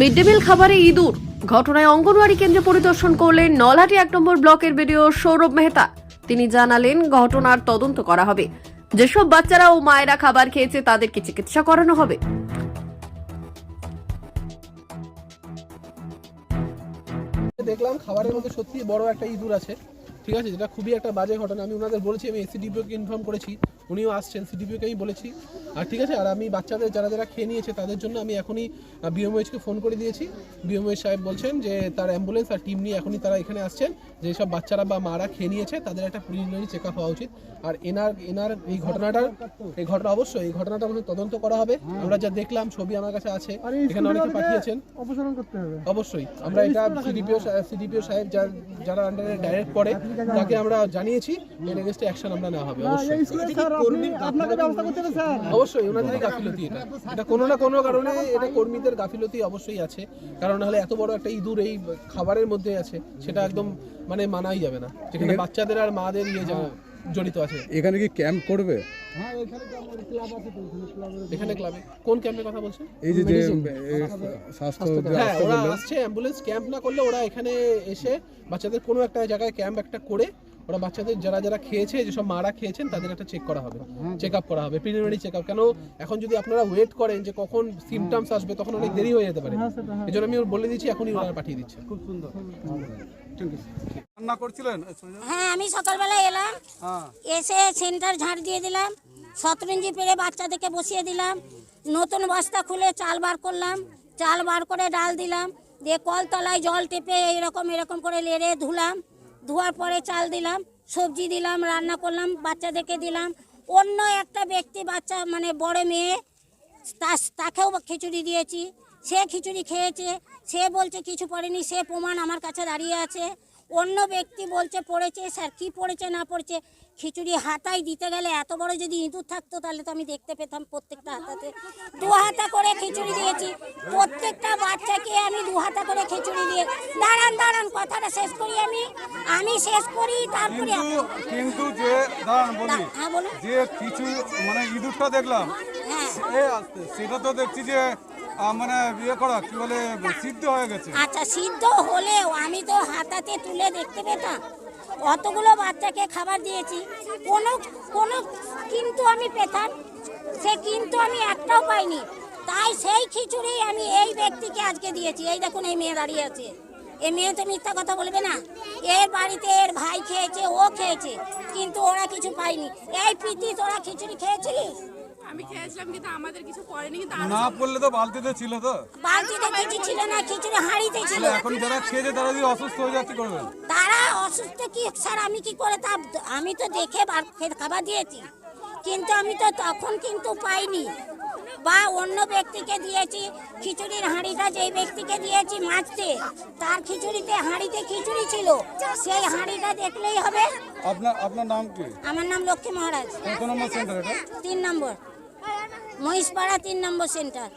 Mid day meal খাবারে ইঁদুর। ঘটনায় অঙ্গনওয়াড়ি কেন্দ্র পরিদর্শন করলেন নলহাটি এক নম্বর ব্লকের বিডিও সৌরভ মেহতা। তিনি জানালেন, ঘটনার তদন্ত করা হবে। যেসব বাচ্চারা ও মায়েরা খাবার খেয়েছে, তাদেরকে চিকিৎসা করানো হবে। দেখলাম খাবারের মধ্যে সত্যি বড় একটা ইঁদুর আছে। ঠিক আছে, যেটা খুবই একটা বাজে ঘটনা। আমি ওনাদের বলেছি, আমি এসিডিপিওকে ইনফর্ম করেছি। উনিও আসছেন সিডিপিওকে আমি বলেছি। আর ঠিক আছে আর আমি বাচ্চাদের যারা যারা খেয়ে নিয়েছে তাদের জন্য আমি এখনই বিএমওএইচকে ফোন করে দিয়েছি। বিএমওএইচ সাহেব বলছেন যে তার অ্যাম্বুলেন্স আর টিম নিয়ে এখনই তারা এখানে আসছেন যে সব বাচ্চারা বা মারা খেয়ে নিয়েছে তাদের একটা প্রিলিমিনারি চেক আপ হওয়া উচিত। আর এনার এনার এই ঘটনাটার এই ঘটনা অবশ্যই এই ঘটনাটা আমাদের তদন্ত করা হবে। আমরা যা দেখলাম ছবি আমার কাছে আছে। এখানে অনেকে পাঠিয়েছেন। অপসারণ করতে হবে। অবশ্যই আমরা এটা সিডিপিও সিডিপিও সাহেব যার- যারা আন্ডারে ডাইরেক্ট করে তাকে আমরা জানিয়েছি এর এগেনস্টে অ্যাকশন আমরা নেওয়া হবে অবশ্যই। এই স্কুলে স্যার আপনি- আপনাকে ব্যবস্থা করতে হবে স্যার। অবশ্যই ওনাদেরই গাফিলতি এটা। এটা কোনো না কোনো কারণে এটা কর্মীদের গাফিলতি অবশ্যই আছে। কারণ নাহলে এত বড় একটা ইঁদুর এই খাবারের মধ্যে আছে সেটা একদম মানে মানাই যাবে না। যেখানে বাচ্চাদের আর মাদের ইয়ে যা- জড়িত আছে। এখানে কি ক্যাম্প করবে? হ্যাঁ এখানে ক্লাব কোন ক্যাম্পের কথা বলছেন? এই যে যে স্বাস্থ্য হ্যাঁ ওরা আসছে অ্যাম্বুলেন্স। ক্যাম্প না করলে ওরা এখানে এসে বাচ্চাদের কোনো একটা জায়গায় ক্যাম্প একটা করে ওরা বাচ্চাদের যারা যারা খেয়েছে যেসব মারা খেয়েছেন তাদের একটা চেক করা হবে। চেক আপ করা হবে প্রিলিমিনারি চেক আপ কেন এখন যদি আপনারা ওয়েট করেন যে কখন সিমটমস আসবে তখন অনেক দেরি হয়ে যেতে পারে। এই জন্য আমি ওর বলে দিচ্ছি এখনই ওরা পাঠিয়ে দিচ্ছে। খুব সুন্দর। রান্না করছিলেন? হ্যাঁ আমি সকালবেলা এলাম। এসে সেন্টার ঝাড় দিয়ে দিলাম। শতরঞ্জি পেরে বাচ্চাদেরকে বসিয়ে দিলাম। নতুন বস্তা খুলে চাল বার করলাম। চাল বার করে ডাল দিলাম। দিয়ে কলতলায় জল টেপে এরকম এরকম করে লেড়ে ধুলাম। ধোয়ার পরে চাল দিলাম, সবজি দিলাম, রান্না করলাম, বাচ্চাদেরকে দিলাম। অন্য একটা ব্যক্তি বাচ্চা মানে বড় মেয়ে তাকেও খিচুড়ি দিয়েছি। সে খিচুড়ি খেয়েছে, সে বলছে কিছু পড়েনি সে প্রমাণ আমার কাছে দাঁড়িয়ে আছে। অন্য ব্যক্তি বলছে পড়েছে স্যার কি পড়েছে না পড়েছে? খিচুড়ি হাতায় দিতে গেলে এত বড় যদি ইঁদুর থাকতো তাহলে তো আমি দেখতে পেতাম প্রত্যেকটা হাতাতে। দু হাতা করে খিচুড়ি দিয়েছি। প্রত্যেকটা বাচ্চাকে আমি দু হাতা করে খিচুড়ি দিয়ে দাঁড়ান দাঁড়ান কথাটা শেষ করি আমি। আমি শেষ করি তারপরে কিন্তু যে দাঁড়ান বলি। হ্যাঁ বলুন। যে কিছু মানে ইঁদুরটা দেখলাম। হ্যাঁ। সেটা তো দেখছি যে মানে ইয়ে করা, কি বলে, সিদ্ধ হয়ে গেছে। আচ্ছা সিদ্ধ হলেও আমি তো হাতাতে তুলে দেখতে পেতাম। অতগুলো বাচ্চাকে খাবার দিয়েছি। কোনো কোনো কিন্তু আমি পেতাম, সে কিন্তু আমি একটাও পাইনি। তাই সেই খিচুড়ি আমি এই ব্যক্তিকে আজকে দিয়েছি। এই দেখুন, এই মেয়ে দাঁড়িয়ে আছে। এই মেয়ে তো মিথ্যা কথা বলবে না। এর বাড়িতে এর ভাই খেয়েছে, ও খেয়েছে, কিন্তু ওরা কিছু পায়নি। এই প্রীতি, তোরা খিচুড়ি খেয়েছিলিস? আমি খেয়েছিলাম কিন্তু আমাদের কিছু করেনি কিন্তু না পড়লে তো বালতিতে ছিল তো। বালতিতে কিছু ছিল না খিচুড়ি হাঁড়িতে ছিল এখন যারা খেয়েছে তারা যদি অসুস্থ হয়ে যাচ্ছে করবেন তারা অসুস্থ কি? স্যার আমি কি করে তা আমি তো দেখে বার খাবার দিয়েছি। কিন্তু আমি তো তখন কিন্তু পাইনি। বা অন্য ব্যক্তিকে দিয়েছি খিচুড়ির হাঁড়িটা যেই ব্যক্তিকে দিয়েছি মাছতে তার খিচুড়িতে হাঁড়িতে খিচুড়ি ছিল। সেই হাঁড়িটা দেখলেই হবে। আপনার আপনার নাম কি? আমার নাম লক্ষ্মী মহারাজ। কত নম্বর সেন্টার এটা? তিন নম্বর। মহিষপাড়া তিন নম্বর সেন্টার।